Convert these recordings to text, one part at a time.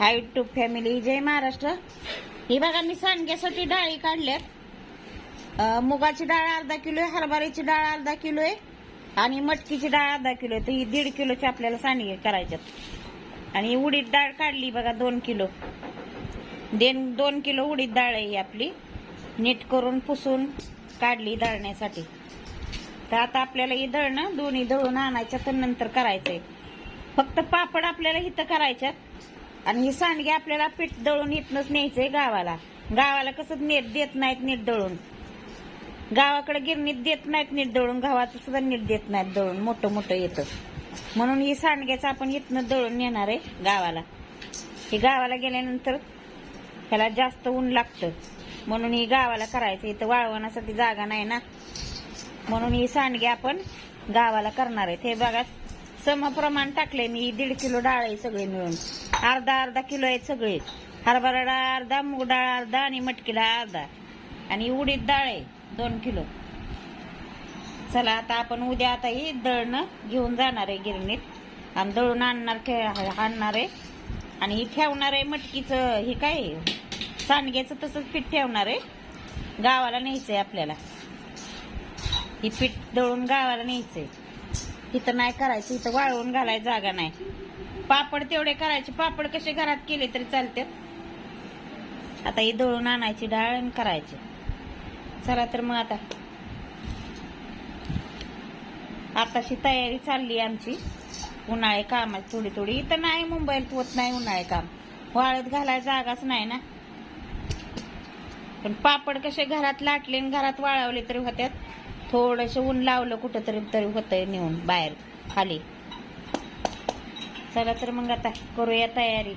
हाय YouTube family जय महाराष्ट्र. ही बघा मी सांडग्यासाठी डाळी काढल्यात. मुगाची डाळ अर्धा किलो आहे हरभऱ्याची डाळ अर्धा किलो आहे आणि मटकीची डाळ अर्धा किलो आहे. तर ही दीड किलोची आपल्याला सांडगे करायच्यात. आणि उडीद डाळ काढली बघा दोन किलो. देन दोन किलो उडीद डाळ आहे ही आपली. नीट करून पुसून काढली दळण्यासाठी. तर आता आपल्याला ही दळणं दोन्ही दळून आणायच्या तर नंतर करायचंय. फक्त पापड आपल्याला इथं करायच्यात. आणि ही सांडगे आपल्याला पीठ दळून इथनच न्यायचंय गावाला. गावाला कसं नीट देत नाहीत नीट दळून. गावाकडे गिरणीत देत नाहीत नीट दळून गावाचं सुद्धा नीट देत नाहीत दळून मोठं मोठं येतं. म्हणून ही सांडग्याचं आपण इथनं दळून नेणार आहे गावाला. ही गावाला गेल्यानंतर ह्याला जास्त ऊन लागतं. म्हणून ही गावाला करायचं इथं वाळवण्यासाठी जागा नाही ना. म्हणून ही सांडगे आपण गावाला करणार आहेत. हे बघा समप्रमाण टाकले मी. दीड किलो डाळ आहे सगळे मिळून. अर्धा अर्धा किलो आहेत सगळे. हरभरा डाळ अर्धा मूग डाळ अर्धा आणि मटकी डाळ अर्धा. आणि उडीद डाळ आहे दोन किलो. चला आता आपण उद्या आता ही दळणं घेऊन जाणार आहे गिरणीत. आणि दळून आणणार आणणार आहे. आणि ही ठेवणार आहे मटकीचं हे काय? आहे? सांडग्याचं तसंच पीठ ठेवणार आहे. गावाला न्यायचं आहे आपल्याला. ही पीठ दळून गावाला न्यायचं आहे इथं नाही करायचं इथं वाळवून घालायला जागा नाही. पापड तेवढे करायचे पापड कसे घरात केले तरी चालतात. आता ही दळून आणायची डाळ आणि करायची. चला तर मग आता. आताशी तयारी चालली आमची. उन्हाळे कामाची थोडी थोडी. इथं नाही मुंबईत होत नाही उन्हाळे काम. वाळत घालायला जागाच नाही ना. पण पापड कसे घरात लाटले आणि घरात वाळवले तरी होत्यात थोडस ऊन लावलं कुठं तरी तरी होतंय नेऊन बाहेर खाली. चला तर मग आता करूया तयारी.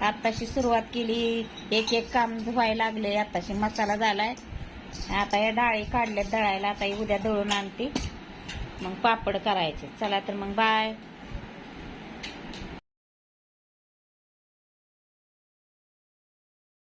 आताशी सुरुवात केली. एक एक काम धुवायला लागले आताशी मसाला झालाय. आता या डाळी काढल्यात दळायला. आता उद्या दळून आणते. मग पापड करायचे. चला तर मग बाय.